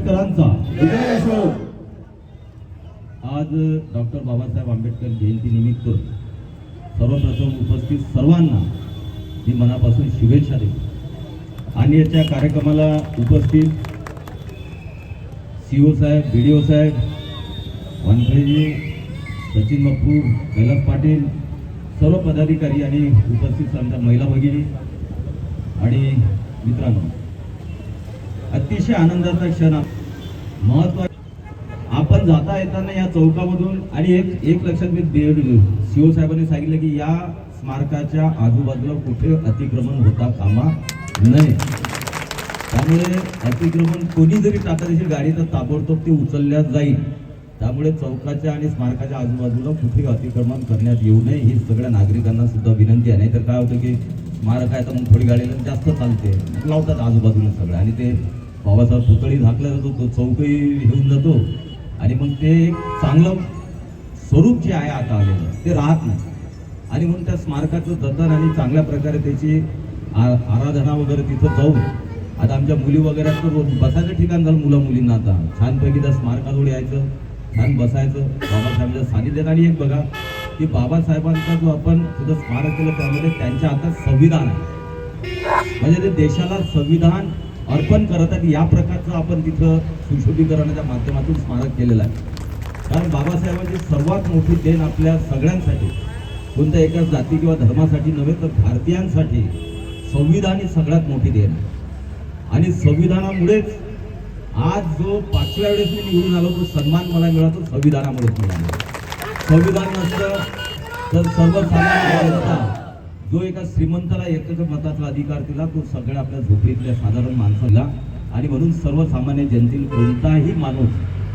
आंबेडकरांचा. विजय असो आज डॉक्टर बाबासाहेब आंबेडकर जयंती निमित्त सर्वप्रथम उपस्थित सर्वांना मी मनापासून शुभेच्छा देतो. आणि याच्या कार्यक्रमाला उपस्थित सी ओ साहेब बी डी ओ साहेब वानखळेजी सचिन बाप्पू कैलास पाटील सर्व पदाधिकारी आणि उपस्थित आमच्या महिला भगिनी आणि मित्रांनो. अतिशय आनंदाचा क्षण महत्त्व आपण जाता येताना या चौकामधून आणि एक एक लक्षात मी शिव साहेबांनी सांगितलं की या स्मारकाच्या आजूबाजूला कुठे अतिक्रमण होता कामा नये. त्यामुळे अतिक्रमण कोणी जरी टाकत असेल गाडी तर ताबडतोब ते उचलल्या जाईल. त्यामुळे चौकाच्या आणि स्मारकाच्या आजूबाजूला कुठे अतिक्रमण करण्यात येऊ नये ही सगळ्या नागरिकांना सुद्धा विनंती आहे. नाहीतर काय होतं की स्मारक आहे तर मग थोडी गाडी जास्त चालते. लावतात आजूबाजूला सगळं. आणि ते बाबासाहेब पुतळी झाकला जातो तो चौकही घेऊन जातो. आणि मग ते एक चांगलं स्वरूप जे आहे आता आलेलं ते राहत नाही. आणि म्हणून त्या स्मारकाचं जतन आणि चांगल्या प्रकारे त्याची आ- आराधना वगैरे तिथं जाऊन आता आमच्या मुली वगैरे तर बसायचं ठिकाण झालं मुलं मुलींना आता. छानपैकी त्या स्मारकाजवळ यायचं छान बसायचं. बाबासाहेबांच्या सानिध्यात आणि एक बघा की बाबासाहेबांचा जो आपण तिथं स्मारक केलं त्यामध्ये त्यांच्या हातात संविधान आहे. म्हणजे ते देशाला संविधान अर्पण करत आहेत या प्रकारचं आपण तिथं सुशोभीकरणाच्या माध्यमातून स्मारक केलेलं आहे. कारण बाबासाहेबांची सर्वात मोठी देण आपल्या सगळ्यांसाठी कोणत्या एका जाती किंवा धर्मासाठी नव्हे तर भारतीयांसाठी संविधान ही सगळ्यात मोठी देण आहे. आणि संविधानामुळेच आज जो पाचव्या वेळेस मी निवडून आलो तो सन्मान मला मिळाला तो संविधानामुळेच मिळाला. संविधान नसतं तर सर्वसामान्य जनता जो एका श्रीमंताला एकच मताचा अधिकार दिला तो सगळ्या आपल्या झोपडीतल्या साधारण माणसाला. आणि म्हणून सर्वसामान्य जनतेतील कोणताही माणूस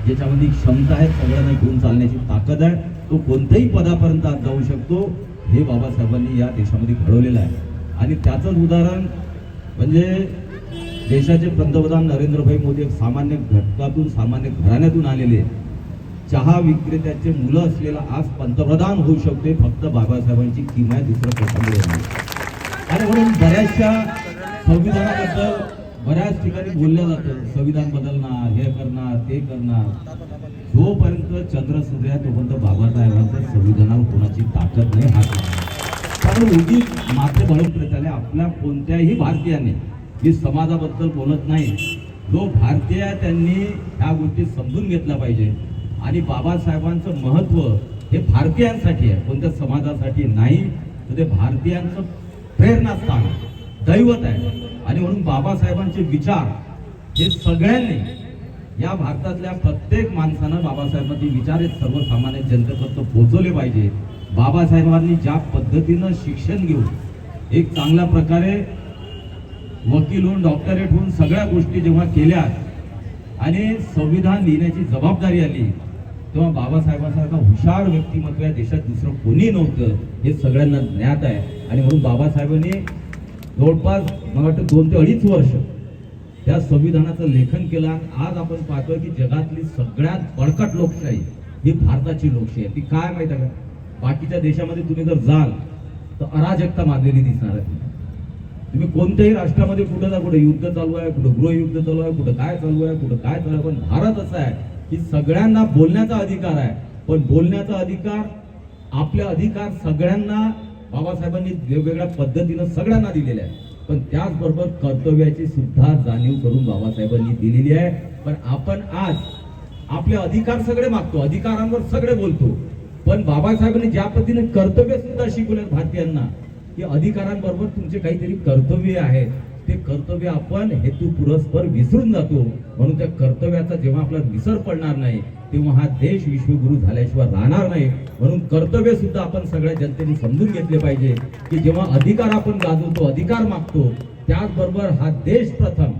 ज्याच्यामध्ये क्षमता आहे सगळ्यांना घेऊन चालण्याची ताकद आहे तो कोणत्याही पदापर्यंत आज जाऊ शकतो हे बाबासाहेबांनी या देशामध्ये घडवलेलं आहे. आणि त्याचंच उदाहरण म्हणजे देशाचे पंतप्रधान नरेंद्रभाई मोदी एक सामान्य घटकातून सामान्य घराण्यातून आलेले चहा विक्रेत्याचे मुलं असलेला आज पंतप्रधान होऊ शकते फक्त बाबासाहेबांची किमया दुसरं प्रसंग आणि म्हणून बऱ्याचशा संविधानाबद्दल बऱ्याच ठिकाणी बोललं जातं संविधान बदलणार हे करणार ते करणार. जोपर्यंत चंद्र सूर्य आहे तोपर्यंत बाबासाहेबांचं संविधानावर कोणाची ताकद नाही हात नाही. कारण उगी मात्र म्हणून आपल्या कोणत्याही भारतीयाने मी समाजाबद्दल बोलत नाही जो भारतीय त्यांनी ह्या गोष्टी समजून घेतल्या पाहिजे. आणि बाबासाहेबांचं महत्त्व हे भारतीयांसाठी आहे. कोणत्या समाजासाठी नाही तर ते भारतीयांचं प्रेरणास्थान आहे. दैवत आहे. आणि म्हणून बाबासाहेबांचे विचार हे सगळ्यांनी या भारतातल्या प्रत्येक माणसानं बाबासाहेबांचे विचार हे सर्वसामान्य जनतेपर्यंत पोहोचवले पाहिजे. बाबासाहेबांनी ज्या पद्धतीनं शिक्षण घेऊन एक चांगल्या प्रकारे वकील होऊन डॉक्टरेट होऊन सगळ्या गोष्टी जेव्हा केल्या आणि संविधान लिहिण्याची जबाबदारी आली तेव्हा बाबासाहेबांसारखा हुशार व्यक्तिमत्व या देशात दुसरं कोणी नव्हतं हे सगळ्यांना ज्ञात आहे. आणि म्हणून बाबासाहेबांनी जवळपास मला वाटतं दोन ते अडीच वर्ष त्या संविधानाचं लेखन केलं. आणि आज आपण पाहतोय की जगातली सगळ्यात बळकट लोकशाही ही भारताची लोकशाही आहे. ती काय माहिती आहे का? बाकीच्या देशामध्ये तुम्ही जर जाल तर अराजकता मागलेली दिसणार आहे तुम्ही कोणत्याही राष्ट्रामध्ये कुठं जा कुठं युद्ध चालू आहे कुठं गृहयुद्ध चालू आहे कुठं काय चालू आहे कुठं काय चालू आहे पण भारत असा आहे की सगळ्यांना बोलण्याचा अधिकार आहे. पण बोलण्याचा अधिकार आपले अधिकार सगळ्यांना बाबासाहेबांनी वेगवेगळ्या पद्धतीनं सगळ्यांना दिलेले आहे. पण त्याचबरोबर कर्तव्याची सुद्धा जाणीव करून बाबासाहेबांनी दिलेली आहे. पण आपण आज आपले अधिकार सगळे मागतो अधिकारांवर सगळे बोलतो. पण बाबासाहेबांनी ज्या पद्धतीने कर्तव्य सुद्धा शिकवल्यात भारतीयांना की अधिकारांबरोबर तुमचे काहीतरी कर्तव्य आहेत ते कर्तव्य आपण हेतू पुरस्पर विसरून जातो. म्हणून त्या कर्तव्याचा जेव्हा आपला विसर पडणार नाही तेव्हा हा देश विश्वगुरु झाल्याशिवाय राहणार नाही. म्हणून कर्तव्य सुद्धा आपण सगळ्या जनतेने समजून घेतले पाहिजे की जेव्हा अधिकार आपण गाजवतो अधिकार मागतो त्याचबरोबर हा देश प्रथम.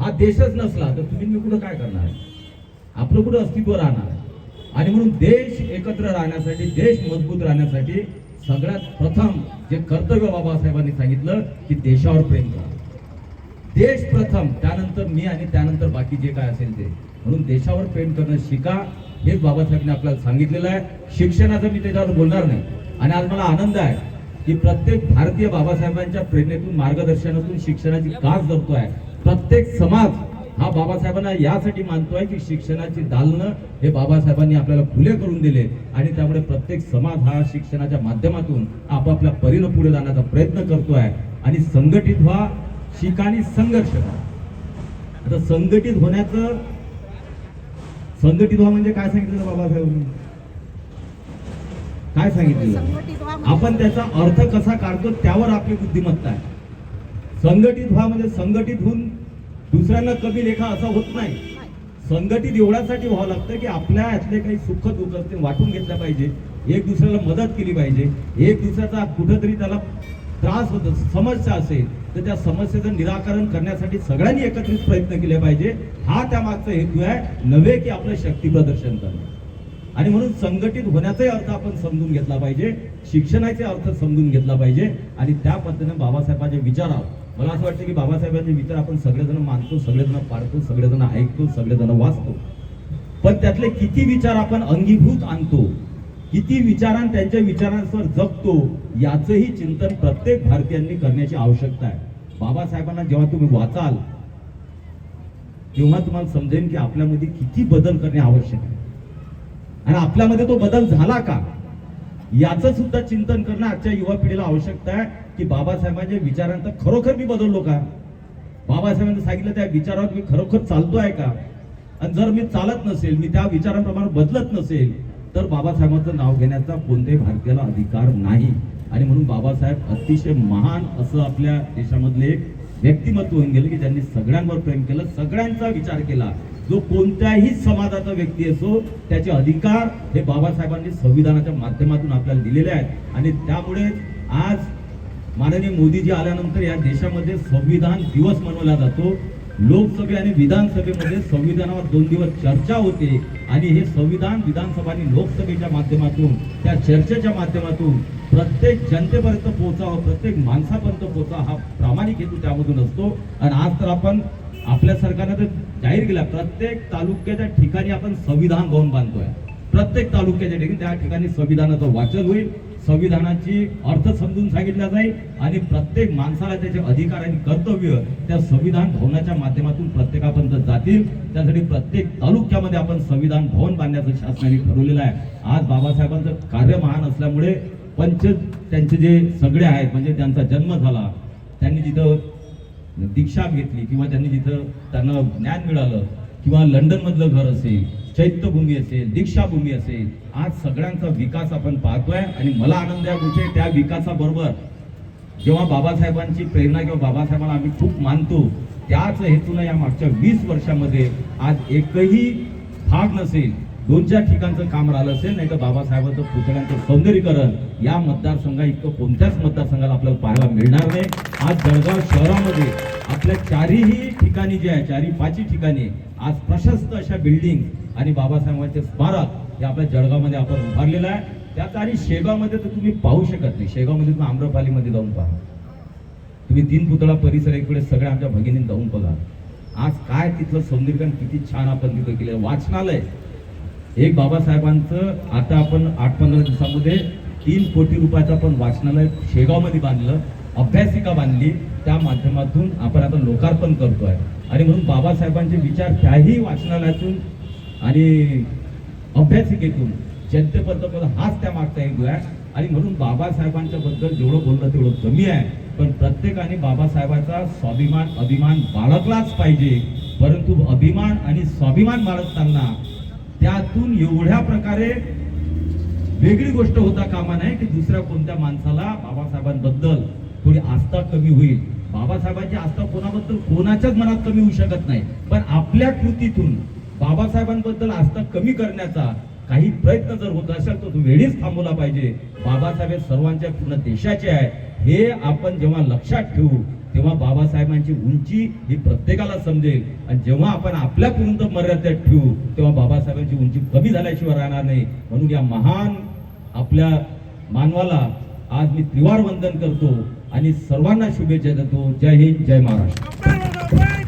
हा देशच नसला तर तुम्ही मी कुठं काय करणार? आपलं कुठं अस्तित्व राहणार? आणि म्हणून देश एकत्र राहण्यासाठी देश मजबूत राहण्यासाठी सगळ्यात प्रथम जे कर्तव्य बाबासाहेबांनी सांगितलं की देशावर प्रेम करा. देश प्रथम त्यानंतर मी आणि त्यानंतर बाकी जे काय असेल ते. म्हणून देशावर प्रेम करणं शिका हेच बाबासाहेबांनी आपल्याला सांगितलेलं आहे. शिक्षणाचं मी त्याच्यावर बोलणार नाही. आणि आज मला आनंद आहे की प्रत्येक भारतीय बाबासाहेबांच्या प्रेरणेतून मार्गदर्शनातून शिक्षणाची कास धरतो आहे प्रत्येक समाज हा बाबासाहेबांना यासाठी मानतोय की शिक्षणाची दालनं हे बाबासाहेबांनी आपल्याला खुले करून दिले. आणि त्यामुळे प्रत्येक समाज हा शिक्षणाच्या माध्यमातून आपापल्या परीनं पुढे जाण्याचा प्रयत्न करतो आहे आणि संघटित व्हा शिकाणी संघर्ष. आता संघटित होण्याचं संघटित व्हा म्हणजे काय सांगितलं बाबासाहेबांनी? काय सांगितलं? म्हणजे आपण त्याचा अर्थ कसा काढतो त्यावर आपली बुद्धिमत्ता आहे. संघटित व्हा म्हणजे संघटित होऊन दुसऱ्यांना कमी लेखा असा होत नाही. संघटित एवढ्यासाठी व्हावं लागतं की आपल्या यातले काही सुख दुःख असते वाटून घेतलं पाहिजे. एक दुसऱ्याला मदत केली पाहिजे. एक दुसऱ्याचा कुठंतरी त्याला त्रास होत समस्या असेल तर त्या समस्येचं निराकरण करण्यासाठी सगळ्यांनी एकत्रित प्रयत्न केले पाहिजे. हा त्या मागचा हेतू आहे नव्हे की आपलं शक्ती प्रदर्शन करणं. आणि म्हणून संघटित होण्याचाही अर्थ आपण समजून घेतला पाहिजे शिक्षणाचे अर्थ समजून घेतला पाहिजे. आणि त्या पद्धतीने बाबासाहेबांचे विचार आहोत. मला असं वाटतं की बाबासाहेबांचे विचार आपण सगळेजण मानतो सगळेजण पाळतो सगळेजण ऐकतो सगळेजण वाचतो. पण त्यातले किती विचार आपण अंगीभूत आणतो किती विचारां त्यांच्या विचारांवर जगतो याचंही चिंतन प्रत्येक भारतीयांनी करण्याची आवश्यकता आहे. बाबासाहेबांना जेव्हा तुम्ही वाचाल तेव्हा तुम्हाला समजेल की आपल्यामध्ये किती बदल करणे आवश्यक आहे. आणि आपल्यामध्ये तो बदल झाला का? याचं सुद्धा चिंतन करणं आजच्या युवा पिढीला आवश्यकता आहे की बाबासाहेबांच्या विचारांचा खरोखर मी बदललो का? बाबासाहेबांनी सांगितलं त्या विचारावर मी खरोखर चालतो आहे का? आणि जर मी चालत नसेल मी त्या विचारांप्रमाणे बदलत नसेल तर बाबासाहेबांचं नाव घेण्याचा कोणत्याही भारतीयाला अधिकार नाही. आणि म्हणून बाबासाहेब अतिशय महान असं आपल्या देशामधले एक व्यक्तिमत्व होऊन गेलं की ज्यांनी सगळ्यांवर प्रेम केलं सगळ्यांचा विचार केला. जो कोणत्याही समाजाचा व्यक्ती असो त्याचे अधिकार हे बाबासाहेबांनी संविधानाच्या माध्यमातून आपल्याला दिलेले आहेत. आणि त्यामुळे आज माननीय मोदीजी आल्यानंतर या देशामध्ये संविधान दिवस मनवला जातो. लोकसभे आणि विधानसभेमध्ये संविधानावर दोन दिवस चर्चा होते आणि हे संविधान विधानसभा आणि लोकसभेच्या माध्यमातून त्या चर्चेच्या माध्यमातून प्रत्येक जनतेपर्यंत पोहोचावं प्रत्येक माणसापर्यंत पोहोचावा हा प्रामाणिक हेतू त्यामधून असतो. आणि आज तर आपण आपल्या सरकारनं तर जाहीर केला प्रत्येक तालुक्याच्या ठिकाणी आपण संविधान भवन बांधतोय. प्रत्येक तालुक्याच्या ठिकाणी त्या ठिकाणी संविधानाचं वाचन होईल. संविधानाची अर्थ समजून सांगितला जाईल आणि प्रत्येक माणसाला त्याचे अधिकार आणि कर्तव्य त्या संविधान भवनाच्या माध्यमातून प्रत्येकापर्यंत जातील. त्यासाठी प्रत्येक तालुक्यामध्ये आपण संविधान भवन बांधण्याचं शासनाने ठरवलेलं आहे. आज बाबासाहेबांचं कार्य महान असल्यामुळे पंच त्यांचे जे सगळे आहेत म्हणजे त्यांचा जन्म झाला त्यांनी जिथं दीक्षा घेतली किंवा त्यांनी जिथं त्यांना ज्ञान मिळालं किंवा लंडनमधलं घर असेल चैत्यभूमी असेल दीक्षाभूमी असेल आज सगळ्यांचा विकास आपण पाहतोय आणि मला आनंद आहे गोष्टी त्या विकासाबरोबर. जेव्हा बाबासाहेबांची प्रेरणा किंवा बाबासाहेबांना आम्ही खूप मानतो त्याच हेतून या मागच्या वीस वर्षामध्ये आज एकही भाग नसेल दोन चार ठिकाणचं काम राहिलं असेल नाही तर बाबासाहेबांचं पुतळ्यांचं सौंदर्यीकरण या मतदारसंघा इतकं कोणत्याच मतदारसंघाला आपल्याला पाहायला मिळणार नाही. आज जळगाव शहरामध्ये आपल्या चारही ठिकाणी जे आहे चारही पाचही ठिकाणी आज प्रशस्त अशा बिल्डिंग आणि बाबासाहेबांचे स्मारक हे आपल्या जळगावमध्ये आपण उभारलेलं आहे. त्यात आणि शेगावमध्ये तर तुम्ही पाहू शकत नाही. शेगावमध्ये तुम्ही आम्रपालीमध्ये जाऊन पहा. तुम्ही तीन पुतळा परिसर इकडे सगळ्या आमच्या भगिनी जाऊन बघा. आज काय तिथलं सौंदर्यकरण किती छान आपण तिथं केलं वाचनालय. एक बाबासाहेबांचं आता आपण आठ पंधरा दिवसामध्ये तीन कोटी रुपयाचं आपण वाचनालय शेगावमध्ये बांधलं. अभ्यासिका बांधली त्या माध्यमातून आपण आता लोकार्पण करतोय. आणि म्हणून बाबासाहेबांचे विचार त्याही वाचनालयातून आणि अभ्यासिकेतून जनतेपर्यंत हाच त्या मागचा एक आहे. आणि म्हणून बाबासाहेबांच्या बद्दल जेवढं बोललं तेवढं कमी आहे. पण प्रत्येकाने बाबासाहेबांचा स्वाभिमान अभिमान बाळगलाच पाहिजे. परंतु अभिमान आणि स्वाभिमान बाळगताना त्यातून एवढ्या प्रकारे वेगळी गोष्ट होता कामा नाही की दुसऱ्या कोणत्या माणसाला बाबासाहेबांबद्दल थोडी आस्था कमी होईल. बाबासाहेबांची आस्था कोणाबद्दल कोणाच्याच मनात कमी होऊ शकत नाही. पण आपल्या कृतीतून बाबासाहेबांबद्दल आस्था कमी करण्याचा काही प्रयत्न जर होत असेल तर तो वेळीच थांबवला पाहिजे. बाबासाहेब हे सर्वांच्या पूर्ण देशाचे आहे. हे आपण जेव्हा लक्षात ठेवू तेव्हा बाबासाहेबांची उंची ही प्रत्येकाला समजेल. आणि जेव्हा आपण आपल्यापर्यंत मर्यादेत ठेवू तेव्हा बाबासाहेबांची उंची कमी झाल्याशिवाय राहणार नाही. म्हणून या महान आपल्या मानवाला आज मी त्रिवार वंदन करतो. आणि सर्वांना शुभेच्छा देतो. जय हिंद जय महाराष्ट्र.